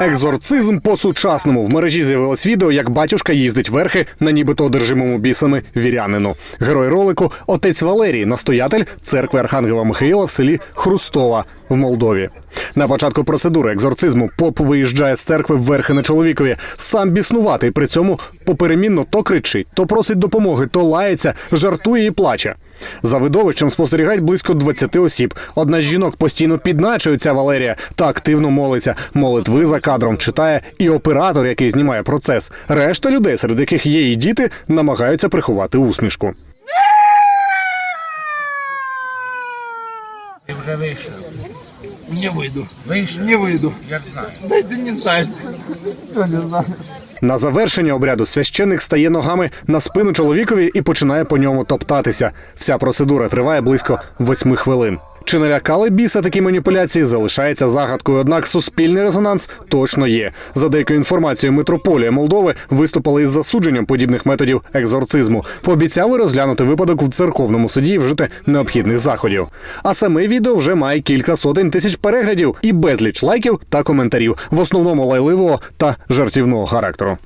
Екзорцизм по-сучасному в мережі з'явилось відео, як батюшка їздить верхи на нібито одержимому бісами вірянину. Герой ролику отець Валерій, настоятель церкви Архангела Михаїла в селі Хрустова в Молдові. На початку процедури екзорцизму поп виїжджає з церкви верхи на чоловікові. Сам біснуватий при цьому поперемінно то кричить, то просить допомоги, то лається, жартує і плаче. За видовищем спостерігають близько 20 осіб. Одна з жінок постійно підначує ця Валерія та активно молиться. Молитви за кадром читає і оператор, який знімає процес. Решта людей, серед яких є і діти, намагаються приховати усмішку. Ти вже вийшов. Не выйду. Вийшов? Не выйду. Як знаєш. Да ты не знаешь. Что не знаю. На завершення обряду священник стає ногами на спину чоловікові і починає по ньому топтатися. Вся процедура триває близько восьми хвилин. Чи налякали біса такі маніпуляції, залишається загадкою. Однак суспільний резонанс точно є. За деякою інформацією, митрополія Молдови виступила із засудженням подібних методів екзорцизму. Пообіцяли розглянути випадок в церковному суді і вжити необхідних заходів. А саме відео вже має кілька сотень тисяч переглядів і безліч лайків та коментарів, в основному лайливого та жартівного характеру.